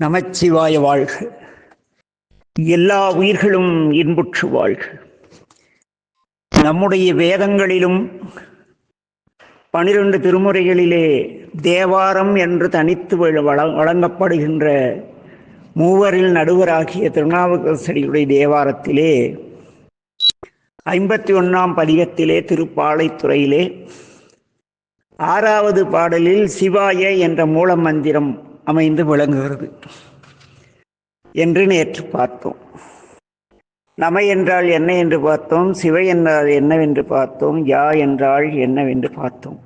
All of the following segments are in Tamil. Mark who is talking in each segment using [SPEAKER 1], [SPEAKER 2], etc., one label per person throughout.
[SPEAKER 1] நமச்சிவாய வாழ்க. எல்லா உயிர்களும் இன்புற்று வாழ்க. நம்முடைய வேதங்களிலும் பனிரெண்டு திருமுறைகளிலே தேவாரம் என்று தனித்து வழங்கப்படுகின்ற மூவரில் நடுவராகிய திருநாவுக்கரசடியுடைய தேவாரத்திலே ஐம்பத்தி ஒன்றாம் பதிகத்திலே திருப்பாலைத்துறையிலே ஆறாவது பாடலில் சிவாய என்ற மூல மந்திரம் அமைந்து விளங்குகிறது. என்று நேற்று பார்த்தோம். நமை என்றால் என்ன என்று பார்த்தோம் சிவை என்றால் என்னவென்று பார்த்தோம் யா என்றால் என்னவென்று பார்த்தோம்.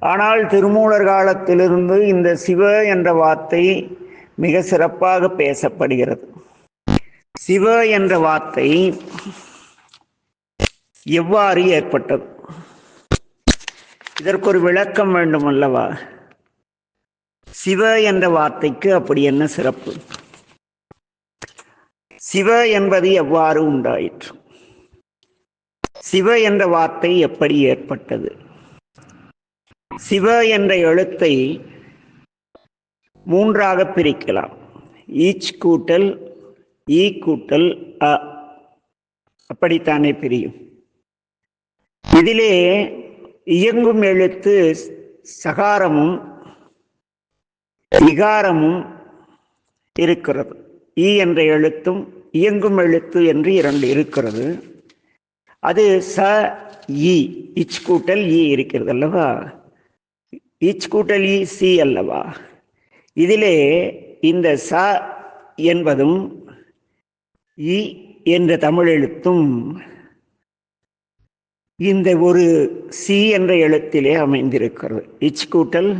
[SPEAKER 1] ஆனால் திருமூலர் காலத்திலிருந்து இந்த சிவ என்ற வார்த்தை மிக சிறப்பாக பேசப்படுகிறது. சிவ என்ற வார்த்தை எவ்வாறு ஏற்பட்டது? இதற்கு ஒரு விளக்கம் வேண்டும் அல்லவா சிவ என்ற வார்த்தைக்கு அப்படி என்ன சிறப்பு? சிவ என்பது எவ்வாறு உண்டாயிற்று? சிவ என்ற வார்த்தை எப்படி ஏற்பட்டது? சிவ என்ற எழுத்தை மூன்றாக பிரிக்கலாம். ஈச் கூட்டல் ஈ கூட்டல் அ. அப்படித்தானே பிரியும். இதிலே இயங்கும் எழுத்து சகாரமும் விகாரமும் இருக்கிறது. ஈ என்ற எழுத்தும் இயங்கும் எழுத்து என்று இரண்டு இருக்கிறது. அது ச இ இச் கூட்டல் ஈ இருக்கிறது அல்லவா? இச் கூட்டல் இ சி அல்லவா? இதிலே இந்த ச என்பதும் இ என்ற தமிழ் எழுத்தும் இந்த ஒரு சி என்ற எழுத்திலே அமைந்திருக்கிறது. இச் கூட்டல்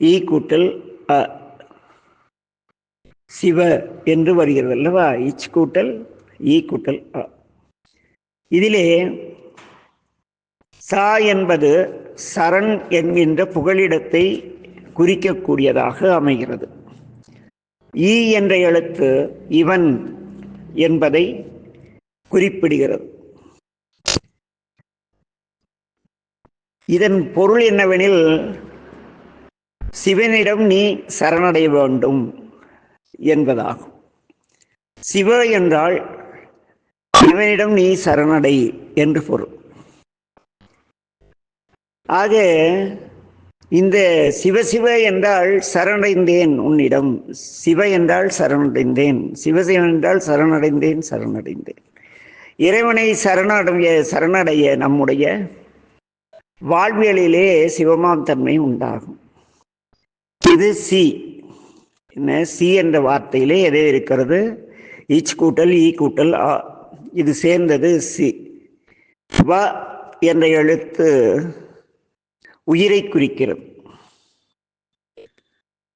[SPEAKER 1] ஈ கூட்டல் சிவ என்று வருகிறது அல்லவா? இச் கூட்டல் ஈ கூட்டல் அ. இதிலே சா என்பது சரண் என்கின்ற புகலிடத்தை குறிக்கக்கூடியதாக அமைகிறது. ஈ என்ற எழுத்து இவன் என்பதை குறிப்பிடுகிறது. இதன் பொருள் என்னவெனில் சிவனிடம் நீ சரணடைய வேண்டும் என்பதாகும். சிவ என்றால் சிவனிடம் நீ சரணடை என்று பொருள். ஆக இந்த சிவசிவ என்றால் சரணடைந்தேன் உன்னிடம். சிவ என்றால் சரணடைந்தேன். சிவசிவ என்றால் சரணடைந்தேன் சரணடைந்தேன். இறைவனை சரணடைய சரணடைய நம்முடைய வாழ்வியலிலே சிவமாம் தன்மை உண்டாகும். இது சி என்ன? சி என்ற வார்த்தையிலே எதே இருக்கிறது? இச் கூட்டல் ஈ கூட்டல் ஆ. இது சேர்ந்தது சி வ என்ற எழுத்து உயிரை குறிக்கிறது.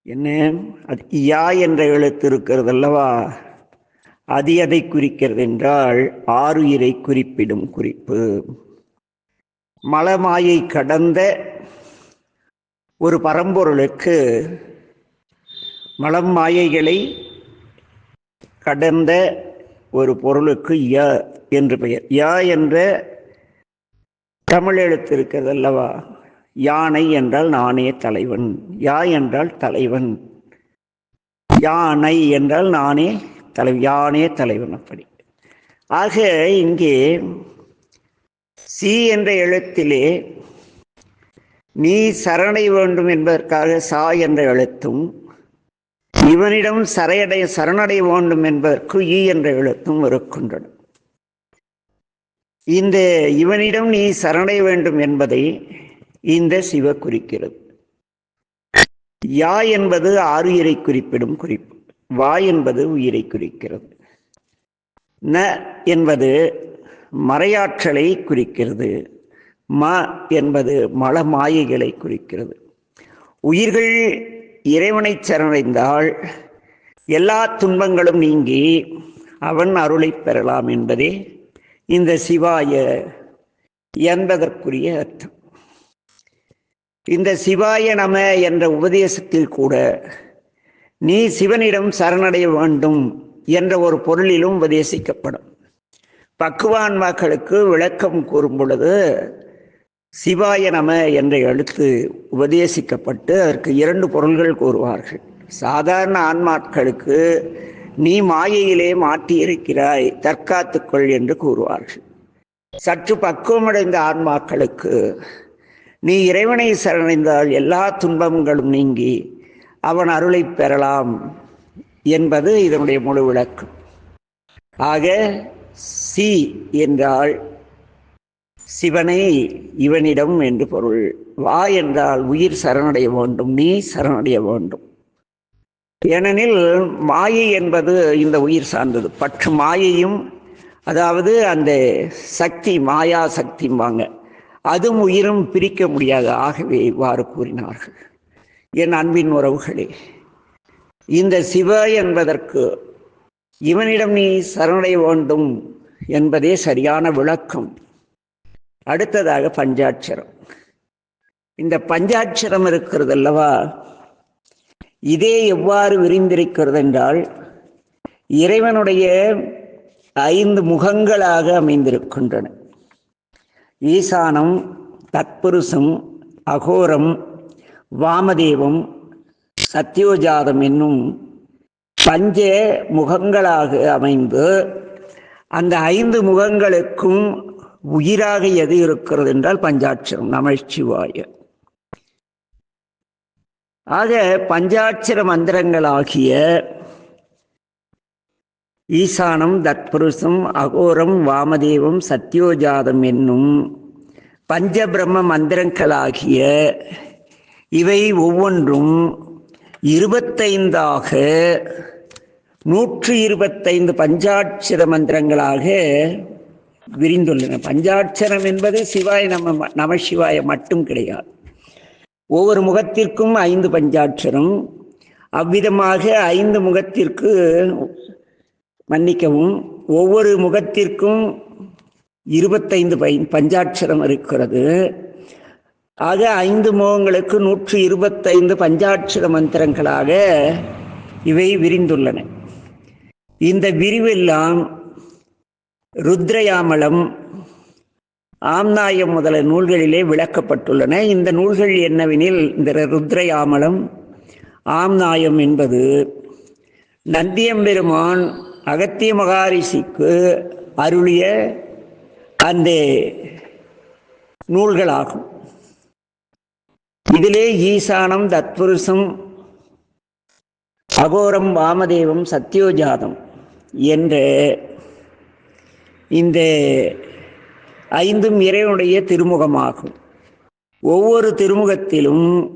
[SPEAKER 1] என்ன? அது யா என்ற எழுத்து இருக்கிறது அல்லவா? அது எதை குறிக்கிறது என்றால் ஆறுயிரை குறிப்பிடும் குறிப்பு. மலமாயை கடந்த ஒரு பரம்பொருளுக்கு மலம் மாயைகளை கடந்த ஒரு பொருளுக்கு ய என்று பெயர். யா என்ற தமிழ் எழுத்து இருக்கிறது அல்லவா? யானை என்றால் நானே தலைவன். யா என்றால் தலைவன். யானை என்றால் நானே தலைவன். யானே தலைவன் அப்படி. ஆக இங்கே சி என்ற எழுத்திலே நீ சரணை வேண்டும் என்பதற்காக சா என்ற எழுத்தும். இவனிடம் சரையடைய சரணடைய வேண்டும் என்பதற்கு ஈ என்ற எழுத்தும் இருக்கின்றன. இந்த இவனிடம் நீ சரணை வேண்டும் என்பதை இந்த சிவ குறிக்கிறது. யா என்பது ஆறுயிரை குறிப்பிடும் குறிப்பு. வா என்பது உயிரை குறிக்கிறது. ந என்பது மறையாற்றலை குறிக்கிறது. ம என்பது மல மாயைகளை குறிக்கிறது. உயிர்கள் இறைவனை சரணடைந்தால் எல்லா துன்பங்களும் நீங்கி அவன் அருளை பெறலாம் என்பதே இந்த சிவாய என்பதற்குரிய அர்த்தம். இந்த சிவாய நம என்ற உபதேசத்தில் கூட நீ சிவனிடம் சரணடைய வேண்டும் என்ற ஒரு பொருளிலும் உபதேசிக்கப்படும். பக்குவான்மாக்களுக்கு விளக்கம் கூறும் பொழுது சிவாய நம என்ற எழுத்து உபதேசிக்கப்பட்டு அதற்கு இரண்டு பொருள்கள் கூறுவார்கள். சாதாரண ஆன்மாக்களுக்கு நீ மாயையிலே மாட்டியிருக்கிறாய் தற்காத்துக்கொள் என்று கூறுவார்கள். சற்று பக்குவமடைந்த ஆன்மாக்களுக்கு நீ இறைவனை சரணடைந்தால் எல்லா துன்பங்களும் நீங்கி அவன் அருளை பெறலாம் என்பது இதனுடைய முழு விளக்கம். ஆக சி என்றால் சிவனை இவனிடம் என்று பொருள். வா என்றால் உயிர் சரணடைய வேண்டும் நீ சரணடைய வேண்டும். ஏனெனில் மாயை என்பது இந்த உயிர் சார்ந்தது. பற்று மாயையும் அதாவது அந்த சக்தி மாயா சக்திம்பாங்க அதுவும் உயிரும் பிரிக்க முடியாது. ஆகவே இவ்வாறு கூறினார்கள். என் அன்பின் உறவுகளே இந்த சிவ என்பதற்கு இவனிடம் நீ சரணடைய வேண்டும் என்பதே சரியான விளக்கம். அடுத்ததாக பஞ்சாட்சரம். இந்த பஞ்சாட்சரம் இருக்கிறது அல்லவா? இதே எவ்வாறு விரிந்திருக்கிறது என்றால் இறைவனுடைய ஐந்து முகங்களாக அமைந்திருக்கின்றன. ஈசானம் தத்புருஷம் அகோரம் வாமதேவம் சத்யோஜாதம் என்னும் பஞ்ச முகங்களாக அமைந்து அந்த ஐந்து முகங்களுக்கும் உயிராக எது இருக்கிறது என்றால் பஞ்சாட்சரம் நமச்சிவாய. ஆக பஞ்சாட்சர மந்திரங்களாகிய ஈசானம் தத்புருஷம் அகோரம் வாமதேவம் சத்யோஜாதம் என்னும் பஞ்சபிரம்ம மந்திரங்களாகிய இவை ஒவ்வொன்றும் இருபத்தைந்தாக நூற்று இருபத்தைந்து பஞ்சாட்சர மந்திரங்களாக விரிந்துள்ளன. பஞ்சாட்சரம் என்பது சிவாய நம நம சிவாய மட்டும் கிடையாது. ஒவ்வொரு முகத்திற்கும் ஐந்து பஞ்சாட்சரம். அவ்விதமாக ஐந்து முகத்திற்கு மன்னிக்கவும் ஒவ்வொரு முகத்திற்கும் இருபத்தைந்து பை பஞ்சாட்சரம் இருக்கிறது. ஆக ஐந்து முகங்களுக்கு நூற்று இருபத்தைந்து பஞ்சாட்சர மந்திரங்களாக இவை விரிந்துள்ளன. இந்த விரிவெல்லாம் ருத்ரயாமலம். ஆம்நாயம் முதல நூல்களிலே விளக்கப்பட்டுள்ளன. இந்த நூல்கள் என்னவெனில் இந்த ருத்ரயாமலம் ஆம்நாயம் என்பது நந்தியம்பெருமான் அகத்திய மகாரிஷிக்கு அருளிய அந்த நூல்களாகும். இதிலே ஈசானம் தத்புருஷம் அகோரம் வாமதேவம் சத்யோஜாதம் என்ற இந்த ஐந்தும் இறைவனுடைய திருமுகமாகும். ஒவ்வொரு திருமுகத்திலும்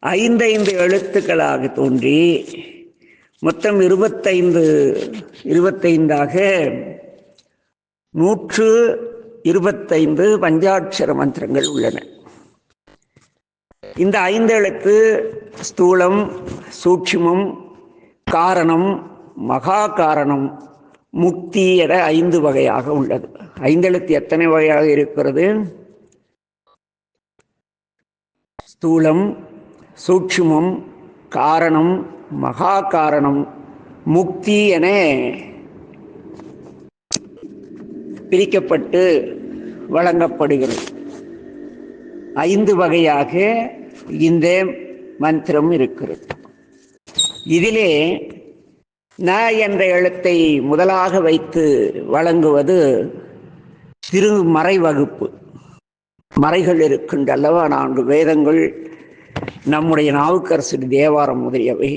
[SPEAKER 1] ஐந்தைந்து எழுத்துக்களாக தோன்றி மொத்தம் இருபத்தைந்து இருபத்தைந்தாக நூற்று இருபத்தைந்து பஞ்சாட்சர மந்திரங்கள் உள்ளன. இந்த ஐந்து எழுத்து ஸ்தூலம் சூட்சுமம் காரணம் மகா காரணம் முக்தி என ஐந்து வகையாக உள்ளது. ஐந்தெழுத்து எத்தனை வகையாக இருக்கிறது? ஸ்தூலம் சூட்சுமம் காரணம் மகா காரணம் முக்தி என பிரிக்கப்பட்டு வழங்கப்படுகிறது. ஐந்து வகையாக இந்த மந்திரம் இருக்கிறது. இதிலே ந என்ற எழுத்தை முதலாக வைத்து வழங்குவது திருமறை வகுப்பு மறைகள் இருக்கின்றல்லவா நான்கு வேதங்கள் நம்முடைய நாவுக்கரசு தேவாரம் முதலியவை.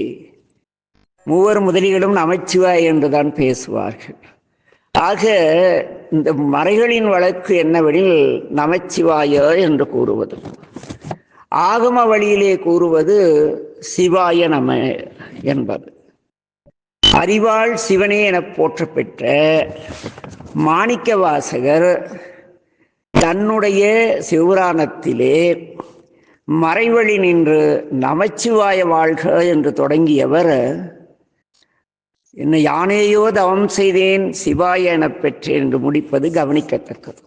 [SPEAKER 1] மூவர் முதலிகளும் நமச்சிவாய் என்றுதான் பேசுவார்கள். ஆக இந்த மறைகளின் வழக்கு என்னவெனில் நமச்சிவாய என்று கூறுவது. ஆகம வழியிலே கூறுவது சிவாய நம என்பது. அறிவாள் சிவனே என போற்றப்பெற்ற மாணிக்க வாசகர் தன்னுடைய சிவராணத்திலே மறைவழி நின்று நமச்சிவாய வாழ்க என்று தொடங்கியவர். என்ன யானேயோ தவம் செய்தேன் சிவாய எனப் பெற்றேன் என்று முடிப்பது கவனிக்கத்தக்கது.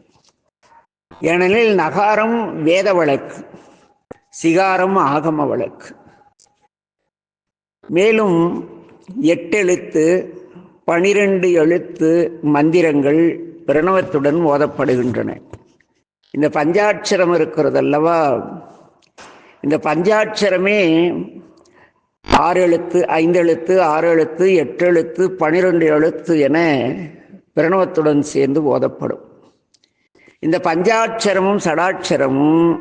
[SPEAKER 1] ஏனெனில் நகாரம் வேத வழக்கு சிகாரம் ஆகம வழக்கு. மேலும் எட்டெழுத்து பனிரெண்டு எழுத்து மந்திரங்கள் பிரணவத்துடன் ஓதப்படுகின்றன. இந்த பஞ்சாட்சரம் இருக்கிறது அல்லவா இந்த பஞ்சாட்சரமே ஆறு எழுத்து ஐந்து எழுத்து ஆறு எழுத்து எட்டு எழுத்து பனிரெண்டு எழுத்து என பிரணவத்துடன் சேர்ந்து ஓதப்படும். இந்த பஞ்சாட்சரமும் சடாட்சரமும்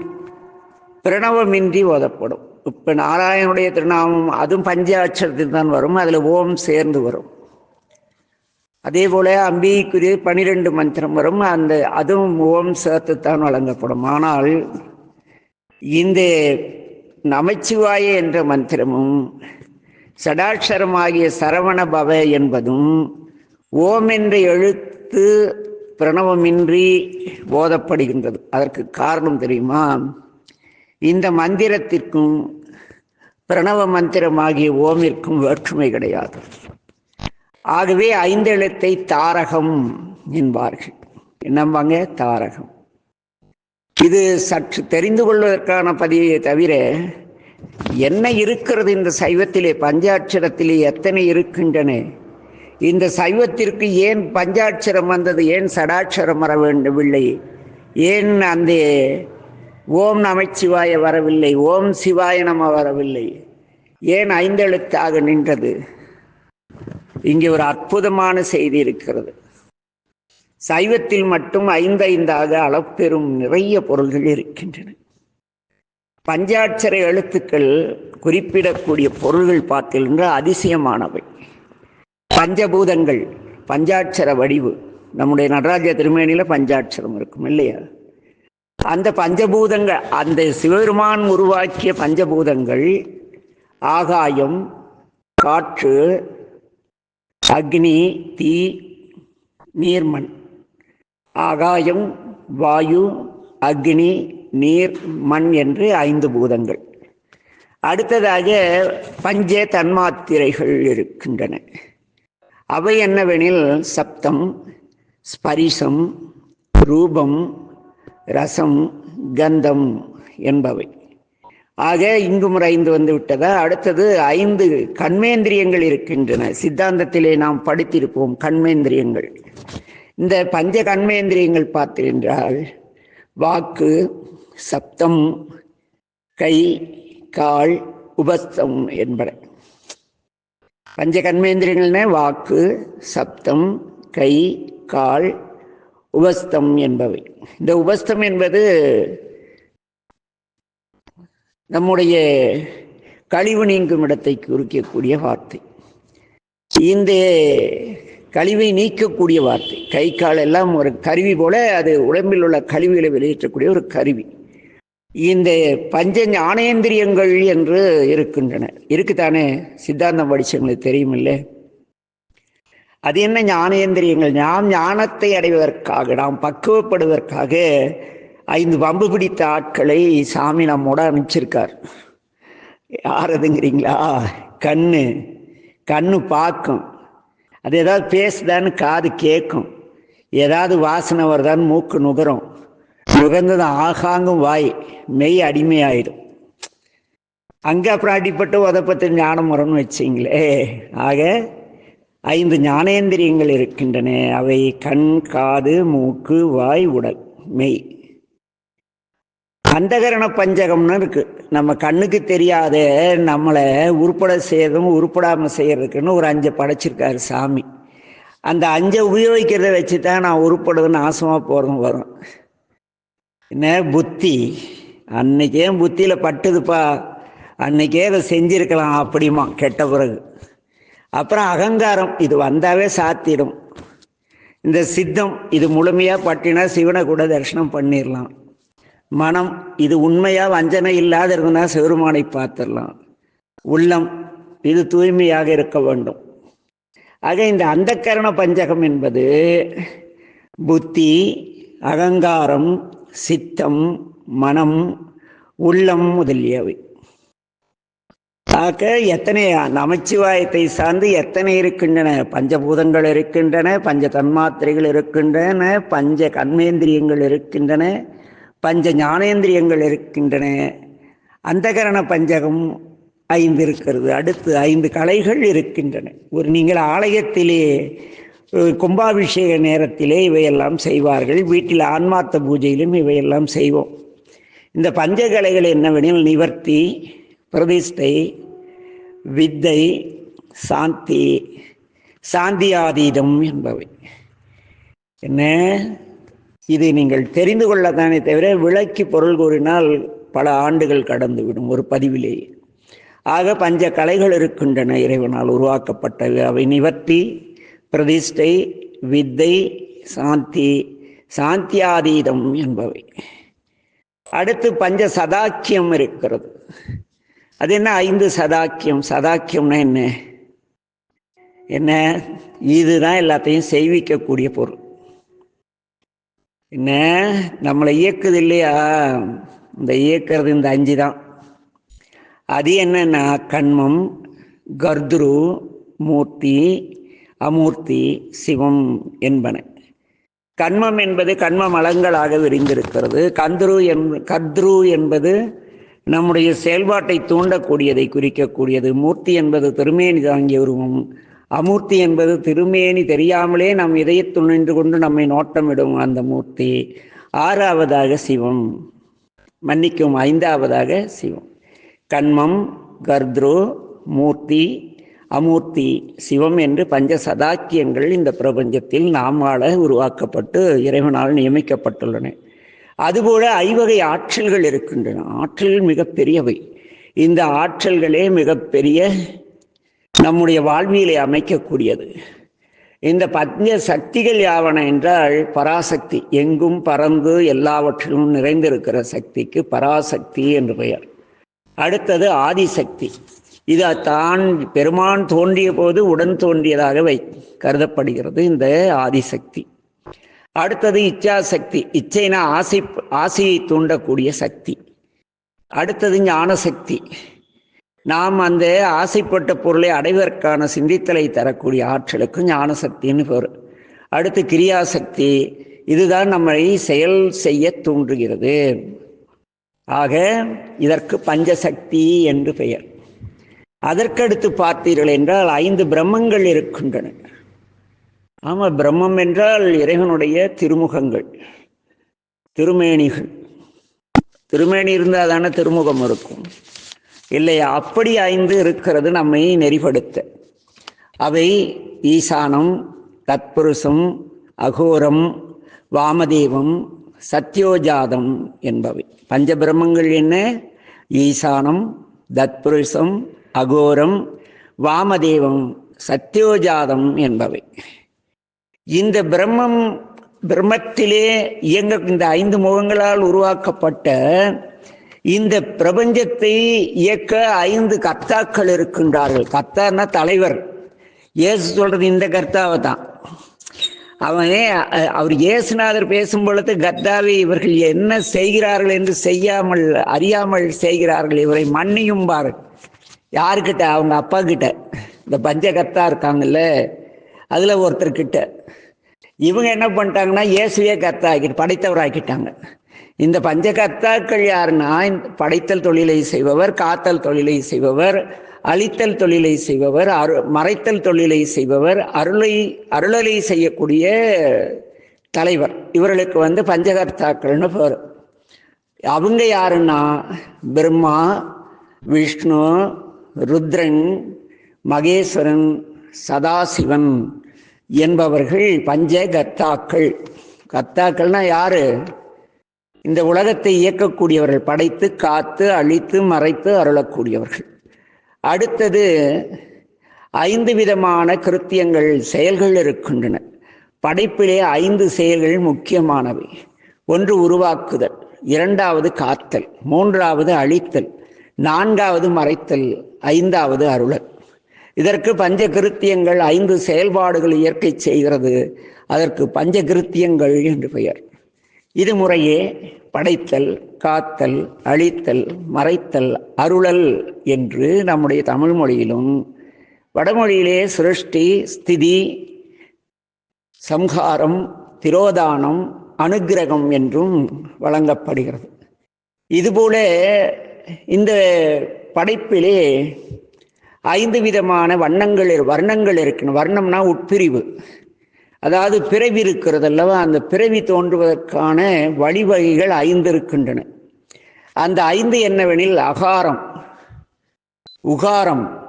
[SPEAKER 1] பிரணவமின்றி ஓதப்படும். இப்போ நாராயணனுடைய திருநாமம் அதுவும் பஞ்சாட்சரத்தில் தான் வரும் அதில் ஓம் சேர்ந்து வரும். அதே போல அம்பிக்குரிய பனிரெண்டு மந்திரம் வரும் அந்த அதுவும் ஓம் சேர்த்து தான் வழங்கப்படும். ஆனால் இந்த நமச்சிவாய என்ற மந்திரமும் சடாட்சரமாகிய சரவண பவ என்பதும் ஓம் என்ற எழுத்து பிரணவமின்றி போதப்படுகின்றது. அதற்கு காரணம் தெரியுமா? இந்த மந்திரத்திற்கும் பிரணவ மந்திரமாகிய ஓமிற்கும் வேற்றுமை கிடையாது. ஆகவே ஐந்தெழுத்தை தாரகம் என்பார்கள். என்னம்பாங்க? தாரகம். இது சற்று தெரிந்து கொள்வதற்கான பதிவை தவிர என்ன இருக்கிறது இந்த சைவத்திலே? பஞ்சாட்சரத்திலே எத்தனை இருக்கின்றன? இந்த சைவத்திற்கு ஏன் பஞ்சாட்சரம் வந்தது? ஏன் சடாட்சரம் வர வேண்டவில்லை? ஏன் அந்த ஓம் நமச்சிவாய வரவில்லை ஓம் சிவாய நம வரவில்லை. ஏன் ஐந்தெழுத்தாக நின்றது? இங்கே ஒரு அற்புதமான செய்தி இருக்கிறது. சைவத்தில் மட்டும் ஐந்தைந்தாக அளப்பெறும் நிறைய பொருள்கள் இருக்கின்றன. பஞ்சாட்சர எழுத்துக்கள் குறிப்பிடக்கூடிய பொருள்கள் பார்த்தீங்கன்னா அதிசயமானவை. பஞ்சபூதங்கள் பஞ்சாட்சர வடிவு. நம்முடைய நடராஜ திருமேனியில் பஞ்சாட்சரம் இருக்கும் இல்லையா? அந்த பஞ்சபூதங்கள் அந்த சிவபெருமான் உருவாக்கிய பஞ்சபூதங்கள் ஆகாயம் காற்று அக்னி தீ நீர்மண். ஆகாயம் வாயு அக்னி நீர் மண் என்று ஐந்து பூதங்கள். அடுத்ததாக பஞ்ச தன்மாத்திரைகள் இருக்கின்றன. அவை என்னவெனில் சப்தம் ஸ்பரிசம் ரூபம் ரசம் கந்தம் என்பவை. ஆக இங்கு முறை ஐந்து வந்து விட்டதா? அடுத்தது ஐந்து கண்மேந்திரியங்கள் இருக்கின்றன. சித்தாந்தத்திலே நாம் படித்திருப்போம் கண்மேந்திரியங்கள். இந்த பஞ்ச கண்மேந்திரியங்கள் பார்த்தீர்கள் வாக்கு சப்தம் கை கால் உபஸ்தம் என்பன. பஞ்ச கண்மேந்திரியங்கள்னா வாக்கு சப்தம் கை கால் உபஸ்தம் என்பவை. இந்த உபஸ்தம் என்பது நம்முடைய கழிவு நீங்கும் இடத்தை குறிக்கக்கூடிய வார்த்தை. இந்த கழிவை நீக்கக்கூடிய வார்த்தை. கை கால் எல்லாம் ஒரு கருவி போல அது உடம்பில் உள்ள கழிவுகளை வெளியேற்றக்கூடிய ஒரு கருவி. இந்த பஞ்ச ஞானேந்திரியங்கள் என்று இருக்கின்றன. இருக்குதானே? சித்தாந்தம் படிச்சவங்களுக்கு தெரியுமில்லை? அது என்ன ஞானேந்திரியங்கள்? நாம் ஞானத்தை அடைவதற்காக நாம் பக்குவப்படுவதற்காக ஐந்து பம்பு பிடித்த ஆட்களை சாமி நம்மோட அனுப்பிச்சிருக்கார். யாரதுங்கிறீங்களா கண்ணு. கண்ணு பார்க்கும். அது ஏதாவது பேசுதான்னு காது கேட்கும். ஏதாவது வாசனை வருதான்னு மூக்கு நுகரும். நுகர்ந்தது ஆகாங்கும் வாய் மெய் அடிமையாயிடும். அங்கே அப்புறம் அடிப்பட்டு உதப்பத்து ஞானம் வரும்னு வச்சிங்களே. ஆக ஐந்து ஞானேந்திரியங்கள் இருக்கின்றன. அவை கண் காது மூக்கு வாய் உடல் மெய். அந்தகரண பஞ்சகம்னு இருக்கு. நம்ம கண்ணுக்கு தெரியாத நம்மளை உருப்பட செய்யறதும் உருப்படாமல் செய்யறதுக்குன்னு ஒரு அஞ்சை படைச்சிருக்காரு சாமி. அந்த அஞ்சை உபயோகிக்கிறத வச்சு தான் நான் உருப்படுதுன்னு நாசமாக போகிறதும் வரும். என்ன புத்தி? அன்னைக்கே புத்தியில் பட்டுதுப்பா. அன்னைக்கே அதை செஞ்சிருக்கலாம் அப்படிமா கெட்ட பிறகு. அப்புறம் அகங்காரம் இது வந்தாவே சாத்திடும். இந்த சித்தம் இது முழுமையாக பட்டினா சிவனை கூட தரிசனம் பண்ணிடலாம் மனம் இது உண்மையாக வஞ்சனை இல்லாத இருக்குன்னா சிவருமானை பார்த்துடலாம் உள்ளம் இது தூய்மையாக இருக்க வேண்டும். ஆக இந்த அந்தக்கரண பஞ்சகம் என்பது புத்தி அகங்காரம் சித்தம் மனம் உள்ளம் முதலியவை. ஆக எத்தனை நமச்சிவாயத்தை சார்ந்து எத்தனை இருக்கின்றன? பஞ்சபூதங்கள் இருக்கின்றன பஞ்ச தன்மாத்திரைகள் இருக்கின்றன பஞ்ச கர்மேந்திரியங்கள் இருக்கின்றன பஞ்ச ஞானேந்திரியங்கள் இருக்கின்றன. அந்தகரண பஞ்சகம் ஐந்து இருக்கிறது. அடுத்து ஐந்து கலைகள் இருக்கின்றன. ஒரு நீங்கள் ஆலயத்திலே கும்பாபிஷேக நேரத்திலே இவையெல்லாம் செய்வார்கள். வீட்டில் ஆன்மார்த்த பூஜையிலும் இவையெல்லாம் செய்வோம். இந்த பஞ்சகலைகள் என்னவெனில் நிவர்த்தி பிரதிஷ்டை வித்தை சாந்தி சாந்தியாதீதம் என்பவை. என்ன? இது நீங்கள் தெரிந்து கொள்ளத்தானே தவிர விளக்கி பொருள் கூறினால் பல ஆண்டுகள் கடந்துவிடும் ஒரு பதிவிலேயே ஆக பஞ்ச கலைகள் இருக்கின்றன இறைவனால் உருவாக்கப்பட்டவை அவை நிவர்த்தி பிரதிஷ்டை வித்தை சாந்தி சாந்தியாதீதம் என்பவை. அடுத்து பஞ்ச சதாக்கியம் இருக்கிறது. அது என்ன ஐந்து சதாக்கியம்? சதாக்கியம்னா என்ன? என்ன? இதுதான் எல்லாத்தையும் செய்விக்கக்கூடிய பொருள். என்ன? நம்மளை இயக்குது இல்லையா? இந்த இயக்கிறது இந்த அஞ்சு தான். அது என்னன்னா கண்மம் கர்த்ரு மூர்த்தி அமூர்த்தி சிவம் என்பன. கண்மம் என்பது கண்ம மலங்களாக விரிந்திருக்கிறது. கந்துரு என் கத்ரு என்பது நம்முடைய செயல்பாட்டை தூண்டக்கூடியதை குறிக்கக்கூடியது. மூர்த்தி என்பது திருமேனி தாங்கிய உருவம் அமூர்த்தி என்பது திருமேனி தெரியாமலே நம் இதயத்துள் நின்று கொண்டு நம்மை நோட்டமிடும் அந்த மூர்த்தி. ஆறாவதாக சிவம். மன்னிக்கும் ஐந்தாவதாக சிவம். கண்மம் கர்த்ரு மூர்த்தி அமூர்த்தி சிவம் என்று பஞ்ச சதாக்கியங்கள் இந்த பிரபஞ்சத்தில் நாம் உருவாக்கப்பட்டு இறைவனால் நியமிக்கப்பட்டுள்ளன. அதுபோல ஐவகை ஆற்றல்கள் இருக்கின்றன. ஆற்றல்கள் மிகப்பெரியவை. இந்த ஆற்றல்களே மிகப்பெரிய நம்முடைய வாழ்வியலை அமைக்கக்கூடியது. இந்த பத்ய சக்திகள் யாவன என்றால் பராசக்தி. எங்கும் பறந்து எல்லாவற்றிலும் நிறைந்திருக்கிற சக்திக்கு பராசக்தி என்று பெயர். அடுத்தது ஆதிசக்தி. இது தான் பெருமான் தோன்றிய போது உடன் தோன்றியதாகவே கருதப்படுகிறது இந்த ஆதிசக்தி. அடுத்தது இச்சாசக்தி இச்சைனா ஆசை ஆசையை தூண்டக்கூடிய சக்தி. அடுத்தது ஞானசக்தி நாம் அந்த ஆசைப்பட்ட பொருளை அடைவதற்கான சிந்தித்தலை தரக்கூடிய ஆற்றலுக்கு ஞானசக்தின்னு பேர். அடுத்து கிரியாசக்தி இதுதான் நம்மை செயல் செய்ய தூண்டுகிறது. ஆக இதற்கு பஞ்சசக்தி என்று பெயர். அதற்கடுத்து பார்த்தீர்கள் என்றால் ஐந்து பிரம்மங்கள் இருக்கின்றன. ஆமாம் பிரம்மம் என்றால் இறைவனுடைய திருமுகங்கள் திருமேனிகள். திருமேனி இருந்தால் தானே திருமுகம் இருக்கும். இல்லையா அப்படி ஐந்து இருக்கிறது நம்மை நெறிப்படுத்த. அவை ஈசானம் தத்புருஷம் அகோரம் வாமதேவம் சத்யோஜாதம் என்பவை. பஞ்சபிரமங்கள் என்ன? ஈசானம் தத்புருஷம் அகோரம் வாமதேவம் சத்யோஜாதம் என்பவை. இந்த பிரம்மம் பிரம்மத்திலே இயங்க இந்த ஐந்து முகங்களால் உருவாக்கப்பட்ட இந்த பிரபஞ்சத்தை இயக்க ஐந்து கர்த்தாக்கள் இருக்கின்றார்கள். கர்த்தான்னா தலைவர். ஏசு சொல்றது இந்த கர்த்தாவை தான். அவனே அவர் இயேசுநாதர் பேசும் பொழுது கர்த்தாவை இவர்கள் என்ன செய்கிறார்கள் என்று செய்யாமல் அறியாமல் செய்கிறார்கள். இவரை மன்னியும்பார் யாருக்கிட்ட அவங்க அப்பா கிட்ட. இந்த பஞ்சகர்த்தா இருக்காங்கல்ல. அதில் ஒருத்தர்கிட்ட இவங்க என்ன பண்ணிட்டாங்கன்னா இயேசுவே கர்த்தா ஆக்கிட்டு படைத்தவர் ஆக்கிட்டாங்க இந்த பஞ்சகர்த்தாக்கள் யாருன்னா இந்த படைத்தல் தொழிலை செய்பவர் காத்தல் தொழிலை செய்பவர் அழித்தல் தொழிலை செய்பவர் அரு மறைத்தல் தொழிலை செய்பவர் அருளை அருளலை செய்யக்கூடிய தலைவர். இவர்களுக்கு வந்து பஞ்சகர்த்தாக்கள்னு பேர். அவங்க யாருன்னா பிரம்மா விஷ்ணு ருத்ரன் மகேஸ்வரன் சதாசிவன் என்பவர்கள் பஞ்ச கத்தாக்கள் கத்தாக்கள்னா யாரு? இந்த உலகத்தை இயக்கக்கூடியவர்கள். படைத்து காத்து அழித்து மறைத்து அருளக்கூடியவர்கள். அடுத்தது ஐந்து விதமான கிருத்தியங்கள் செயல்கள் இருக்கின்றன. படைப்பிலே ஐந்து செயல்கள் முக்கியமானவை. ஒன்று உருவாக்குதல் இரண்டாவது காத்தல் மூன்றாவது அழித்தல் நான்காவது மறைத்தல் ஐந்தாவது அருளல். இதற்கு பஞ்ச கிருத்தியங்கள் ஐந்து செயல்பாடுகள் இயற்கை செய்கிறது. அதற்கு பஞ்ச கிருத்தியங்கள் என்று பெயர். இது முறையே படைத்தல் காத்தல் அழித்தல் மறைத்தல் அருளல் என்று நம்முடைய தமிழ் மொழியிலும் வடமொழியிலே சிருஷ்டி ஸ்திதி சம்ஹாரம் திரோதானம் அனுக்கிரகம் என்றும் வழங்கப்படுகிறது. இதுபோல இந்த படைப்பிலே ஐந்து விதமான வண்ணங்கள் வர்ணங்கள் இருக்கணும் வர்ணம்னா உட்பிரிவு. அதாவது பிறவி இருக்கிறது அல்லவா? அந்த பிறவி தோன்றுவதற்கான வழிவகைகள் ஐந்து இருக்கின்றன. அந்த ஐந்து என்னவெனில் அகாரம் உகாரம்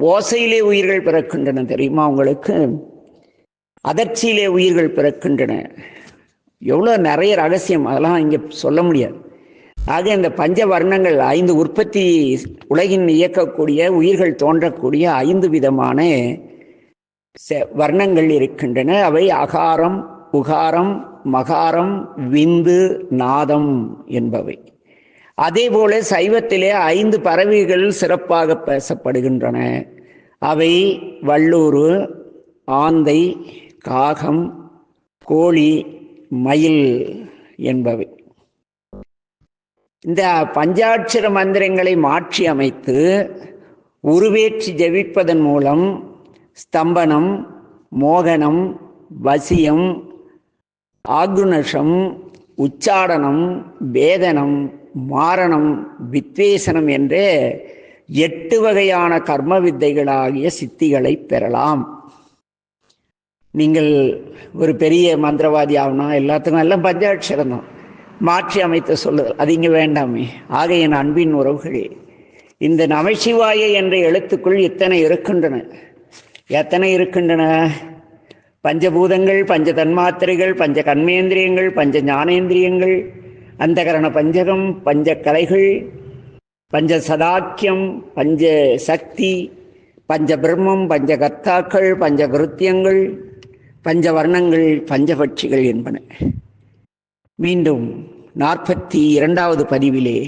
[SPEAKER 1] ஓசையிலே உயிர்கள் பிறக்கின்றன தெரியுமா உங்களுக்கு? அதிர்ச்சியிலே உயிர்கள் பிறக்கின்றன. எவ்வளோ நிறைய ரகசியம் அதெல்லாம் இங்கே சொல்ல முடியாது. ஆக இந்த பஞ்ச வர்ணங்கள் ஐந்து உற்பத்தி உலகின் இயக்கக்கூடிய உயிர்கள் தோன்றக்கூடிய ஐந்து விதமான வர்ணங்கள் இருக்கின்றன. அவை அகாரம் உகாரம் மகாரம் விந்து நாதம் என்பவை. அதேபோல சைவத்திலே ஐந்து பறவைகள் சிறப்பாக பேசப்படுகின்றன. அவை வள்ளூர் ஆந்தை காகம் கோழி மயில் என்பவை. இந்த பஞ்சாட்சர மந்திரங்களை மாற்றி அமைத்து உருவேற்றி ஜெபிப்பதன் மூலம் ஸ்தம்பனம் மோகனம் வசியம் ஆகுணஷம் உச்சாடனம் வேதனம் மாரணம் வித்வேசனம் என்று எட்டு வகையான கர்ம வித்தைகளாகிய சித்திகளை பெறலாம். நீங்கள் ஒரு பெரிய மந்திரவாதி ஆகணும் எல்லாத்துக்கும் எல்லாம் பஞ்சாட்சரம் தான். மாற்றி அமைத்த சொல்லுதல். அது இங்கே வேண்டாமே. ஆக என் அன்பின் உறவுகளே இந்த நமசிவாய என்ற எழுத்துக்குள் இத்தனை இருக்கின்றன. எத்தனை இருக்கின்றன? பஞ்சபூதங்கள் பஞ்ச தன்மாத்திரைகள் பஞ்ச கண்மேந்திரியங்கள் பஞ்ச ஞானேந்திரியங்கள் அந்தகரண பஞ்சகம் பஞ்ச கலைகள் பஞ்ச சதாக்கியம் பஞ்ச சக்தி பஞ்ச பிரம்மம் பஞ்ச கர்த்தாக்கள் பஞ்ச கிருத்தியங்கள் பஞ்ச வர்ணங்கள் பஞ்சபட்சிகள் என்பன. மீண்டும் நாற்பத்தி இரண்டாவது பதிவிலே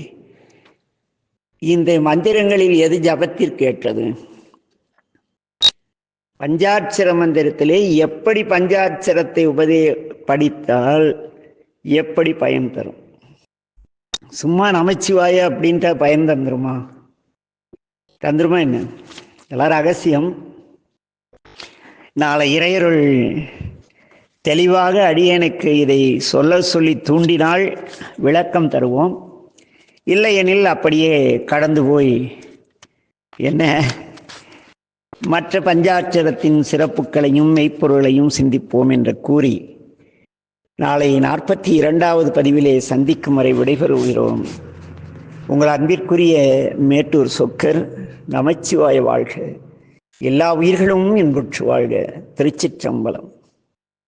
[SPEAKER 1] இந்த மந்திரங்களில் எது ஜபத்திற்கு ஏற்றது பஞ்சாட்சர மந்திரத்திலே எப்படி பஞ்சாட்சரத்தை உபதே படித்தால் எப்படி பயன் தரும்? சும்மா நமச்சிவாய அப்படின்ட்டு பயன் தந்துருமா? தந்துருமா என்ன? எல்லாம் ரகசியம். நாளை இறையருள் தெளிவாக அடியனுக்கு இதை சொல்ல சொல்லி தூண்டினால் விளக்கம் தருவோம். இல்லையெனில் அப்படியே கடந்து போய் என்ன? மற்ற பஞ்சாட்சரத்தின் சிறப்புகளையும் மெய்ப்பொருளையும் சிந்திப்போம் என்று கூறி நாளை நாற்பத்தி இரண்டாவது பதிவிலே சந்திக்கும் வரை விடைபெறுகிறோம். உங்கள் அன்பிற்குரிய மேட்டூர் சொக்கர் நமச்சிவாய வாழ்க. எல்லா உயிர்களும் இன்புற்று வாழ்க. திருச்சிற்றம்பலம்.